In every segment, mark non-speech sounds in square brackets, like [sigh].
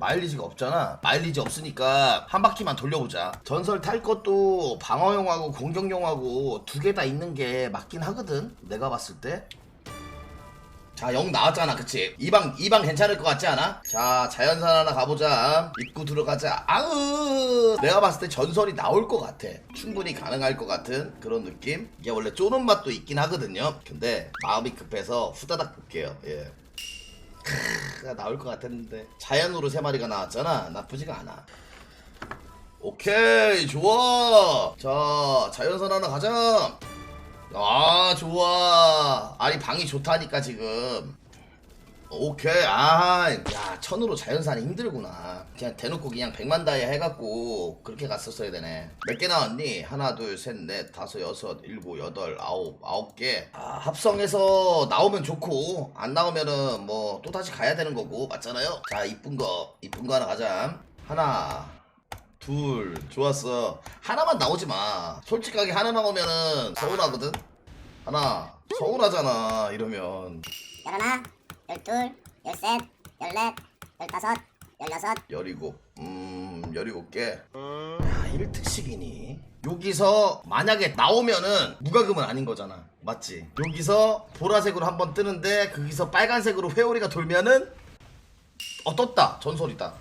마일리지가 없잖아. 마일리지 없으니까 한 바퀴만 돌려보자. 전설 탈 것도 방어용하고 공격용하고 두 개 다 있는 게 맞긴 하거든. 내가 봤을 때. 자, 영 나왔잖아, 그치? 이 방, 이방 괜찮을 것 같지 않아? 자, 자연산 하나 가보자. 입구 들어가자. 아으! 내가 봤을 때 전설이 나올 것 같아. 충분히 가능할 것 같은 그런 느낌? 이게 원래 쪼는 맛도 있긴 하거든요. 근데 마음이 급해서 후다닥 볼게요. 예. 크으, 나올 것 같았는데. 자연으로 세 마리가 나왔잖아. 나쁘지가 않아. 오케이, 좋아. 자, 자연산 하나 가자. 아 좋아 아니 방이 좋다니까 지금 오케이. 아야 천으로 자연산이 힘들구나. 그냥 대놓고 그냥 백만 다이아 해갖고 그렇게 갔었어야 되네. 몇 개 나왔니? 하나 둘셋넷 다섯 여섯 일곱 여덟 아홉 아홉 개. 아, 합성해서 나오면 좋고 안 나오면은 뭐 또 다시 가야 되는 거고 맞잖아요? 자 이쁜 거 이쁜 거 하나 가자. 하나 둘 좋았어. 하나만 나오지 마. 솔직하게 하나 나오면은 서운하거든? 하나 서운하잖아 이러면. 열하나, 열둘, 열셋, 열넷, 열다섯, 열여섯, 열이곱. 음 열이곱 개 야, 1특식이니. 여기서 만약에 나오면은 무과금은 아닌 거잖아. 맞지? 여기서 보라색으로 한번 뜨는데 거기서 빨간색으로 회오리가 돌면은 어 떴다. 전설이다.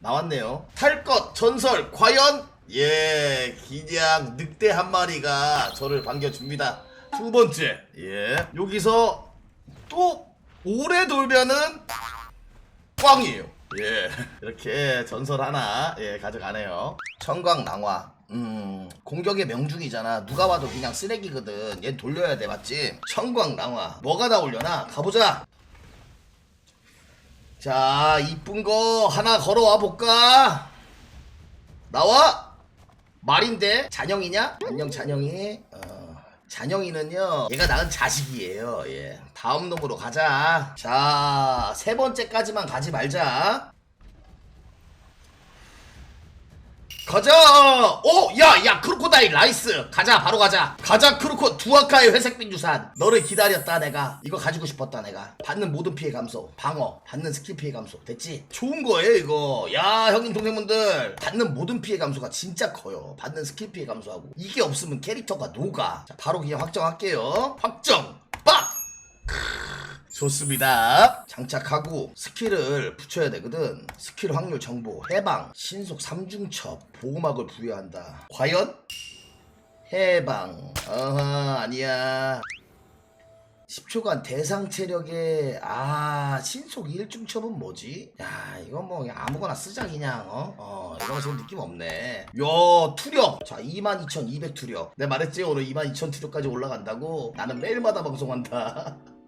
나왔네요. 탈 것 전설 과연? 예 그냥 늑대 한 마리가 저를 반겨줍니다. 두 번째. 예. 여기서 또 오래 돌면은 꽝이에요. 예. 이렇게 전설 하나 예 가져가네요. 청광 낭화. 음 공격의 명중이잖아. 누가 봐도 그냥 쓰레기거든. 얘 돌려야 돼 맞지? 청광 낭화. 뭐가 나오려나? 가보자. 자 이쁜 거 하나 걸어와 볼까? 나와? 말인데? 잔영이냐? 안녕 잔영이. 어, 잔영이는요 얘가 낳은 자식이에요. 예. 다음 놈으로 가자. 자 세 번째까지만 가지 말자. 가자 오 야야 크 로코다일 나이스. 가자 바로 가자. 가자 크로코. 두아카의 회색빛 유산. 너를 기다렸다 내가. 이거 가지고 싶었다 내가. 받는 모든 피해 감소. 방어. 받는 스킬 피해 감소. 됐지? 좋은 거예요 이거. 야 형님 동생분들. 받는 모든 피해 감소가 진짜 커요. 받는 스킬 피해 감소하고. 이게 없으면 캐릭터가 녹아. 자 바로 그냥 확정할게요. 확정. 빡 좋습니다. 장착하고 스킬을 붙여야 되거든. 스킬 확률 정보, 해방, 신속 3중첩, 보호막을 부여한다. 과연? 해방. 어허, 아니야. 10초간 대상 체력에 아 신속 1중첩은 뭐지? 야 이건 뭐 그냥 아무거나 쓰자 그냥 어? 어 이거 지금 느낌 없네 야 투력 자 22,200 투력 내가 말했지 오늘 22,000 투력까지 올라간다고 나는 매일마다 방송한다 [laughs]